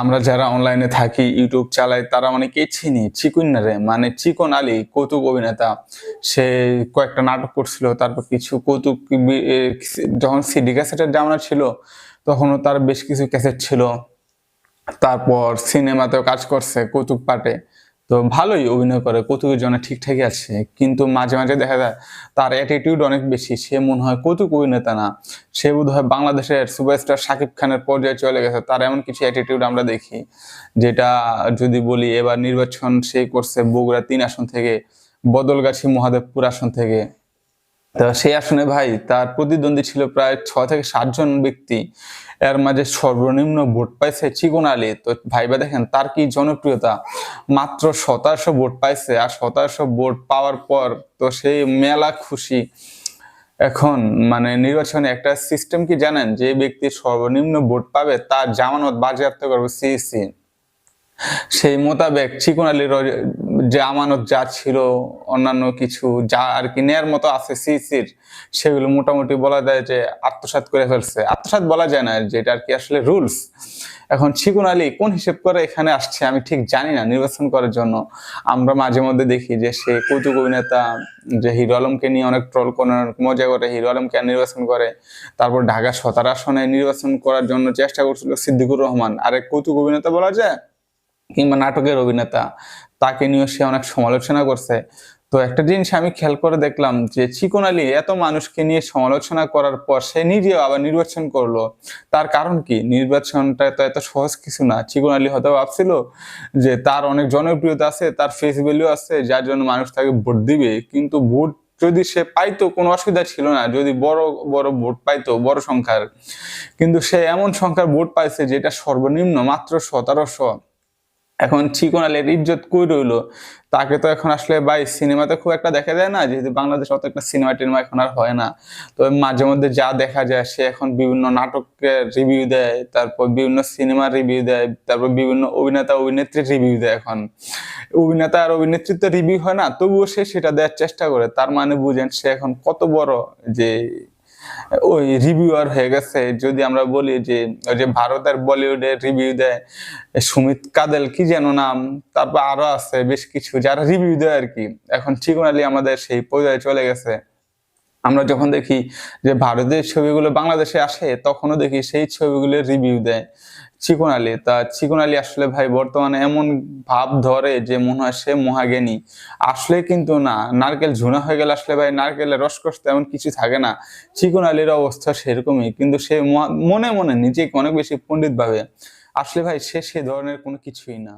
আমরা যারা অনলাইনে থাকি ইউটিউব চালাই, তারা অনেকেই চিনি? চিকুন্নারে মানে চিকন আলী, কৌতুক অভিনেতা, সে কয়েকটা নাটক করছিল, তারপর কিছু কৌতুক যখন সিডি ক্যাসেটের জামানা ছিল, তখনও তার বেশ কিছু ক্যাসেট ছিল। তারপর সিনেমাতেও কাজ করছে কৌতুক পাটে তো ভালোই অভিনয় করে, কৌতুকের জন্য ঠিকঠাকই আছে, কিন্তু মাঝে মাঝে দেখা যায় তার অ্যাটিটিউড অনেক বেশি, সে মনে হয় কৌতুক অভিনেতা না, সে বোধ হয় বাংলাদেশের সুপারস্টার শাকিব খানের পর্যায়ে চলে গেছে, তার এমন কিছু অ্যাটিটিউড আমরা দেখি, যেটা যদি বলি এবার নির্বাচন সে করছে বগুড়া তিন আসন থেকে, বদলগাছি মহাদেবপুর আসন থেকে তা সেই আসনে ভাই, তার প্রতিদ্বন্দ্বী ছিল প্রায় ছ থেকে সাতজন ব্যক্তি। এর মাঝে সর্বনিম্ন ভোট পাইছে চিকন আলী। তো ভাইবা দেখেন, তার কি জনপ্রিয়তা? মাত্র শতাংশ ভোট পাইছে আর শতাংশ ভোট পাওয়ার পর তো সেই মেলা খুশি। এখন মানে নির্বাচনে একটা সিস্টেম কি জানেন? যে ব্যক্তি সর্বনিম্ন ভোট পাবে তার জামানত বাজেয়াপ্ত করবে সিইসি। সেই মোতাবেক চিকন ওই যে আমানত যা ছিল, অন্যান্য কিছু যা আর কি নেয়ার মতো আছে সিসির, সেগুলো মোটামুটি বলা যায় যে আত্মসাৎ করে ফেলছে। আত্মসাৎ বলা যায় না, যেটা আর কি আসলে রুলস এখন চিকন আলী কোন হিসেব করে এখানে আসছে আমি ঠিক জানি না, নির্বাচন করার জন্য। আমরা মাঝে মধ্যে দেখি যে সে কৌতুক অভিনেতা, যে হিরো আলমকে নিয়ে অনেক ট্রল করে মজা করে, হিরো আলমকে নির্বাচন করে। তারপর ঢাকা সতার আসনে নির্বাচন করার জন্য চেষ্টা করছিল সিদ্দিকুর রহমান। আরেক কৌতুক অভিনেতা বলা যায়? কিংবা নাটকের অভিনেতা। তাকে নিয়ে সে অনেক সমালোচনা করছে। তো একটা জিনিস আমি খেয়াল করে দেখলাম যে চিকন আলী এত মানুষকে নিয়ে সমালোচনা করার পর সে নিজেও আবার নির্বাচন করল। তার কারণ কি? নির্বাচনটা তো এত সহজ কিছু না। চিকন আলী হয়তো ভাবছিল যে তার অনেক জনপ্রিয়তা আছে, তার ফেস ভ্যালু আছে, যার জন্য মানুষ তাকে ভোট দিবে। কিন্তু ভোট যদি সে পাইতো কোনো অসুবিধা ছিল না, যদি বড় বড় ভোট পাইতো, বড় সংখ্যার। কিন্তু সে এমন সংখ্যার ভোট পাইছে যেটা সর্বনিম্ন মাত্র সতেরোশো। এখন চিকন আলীর ইজ্জত কই রইল? তাকে তো এখন আসলে ভাই সিনেমাতে খুব একটা দেখা যায় না, যেহেতু বাংলাদেশ অত একটা সিনেমা টিনেমা এখন আর হয় না। তো মাঝে মধ্যে যা দেখা যায়, সে এখন বিভিন্ন নাটকের রিভিউ দেয়, তারপর বিভিন্ন সিনেমার রিভিউ দেয়, তারপর বিভিন্ন অভিনেতা, অভিনেত্রীর রিভিউ দেয় এখন। অভিনেতা আর অভিনেত্রীর তো রিভিউ হয় না, তবুও সে সেটা দেওয়ার চেষ্টা করে। তার মানে বুঝেন সে এখন কত বড় যে ওই রিভিউয়ার হয়ে গেছে। যদি আমরা বলি যে, ওই যে ভারতের বলিউডে রিভিউ দেয়, সুমিত কাদেল কি যেন নাম, তারপর আরও আছে বেশ কিছু যারা রিভিউ দেয় আর কি। এখন ঠিকোনালি আমাদের সেই পর্যায়ে চলে গেছে। আমরা যখন দেখি যে ভারতের ছবিগুলো বাংলাদেশে আসে, তখনও দেখি সেই ছবিগুলো রিভিউ দেয়। চিকন আলী তা চিকন আলী আসলে ভাই বর্তমানে এমন ভাব ধরে যে মনে হয় সে মহাজ্ঞানী। আসলে কিন্তু না, নারকেল ঝুনা হয়ে গেলে আসলে ভাই নারকেলের রসকস তেমন কিছু থাকে না। চিকন আলীর অবস্থা সেরকমই, কিন্তু সে মনে মনে নিজেকে অনেক বেশি পণ্ডিত ভাবে আসলে ভাই সে সে ধরনের কোনো কিছুই না।